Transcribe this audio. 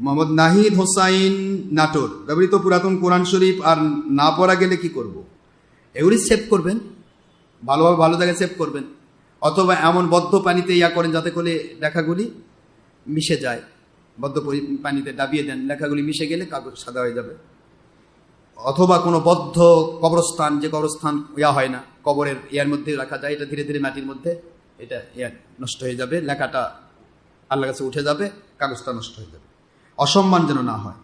মোহাম্মদ নাহিদ হোসাইন নাটোর ব্যবহৃত পুরাতন কোরআন শরীফ আর না পড়া গেলে কি করব। এগুলি সেভ করবেন। ভালোভাবে ভালো জায়গায় সেভ করবেন। অথবা এমন বদ্ধ পানিতে ইয়া করেন যাতে করে লেখাগুলি মিশে যায়। বদ্ধ পানিতে ডাবিয়ে দেন লেখাগুলি মিশে গেলে কাগজ সাদা হয়ে যাবে। অথবা কোনো বদ্ধ কবরস্থান যে কবরস্থান ইয়া হয় না কবরের ইয়ার মধ্যে রাখা যায় এটা ধীরে ধীরে মাটির মধ্যে এটা ইয়া নষ্ট হয়ে যাবে লেখাটা আল্লাহ কাছে উঠে যাবে কাগজটা নষ্ট হয়ে যাবে। অসম্মান যেন না হয়।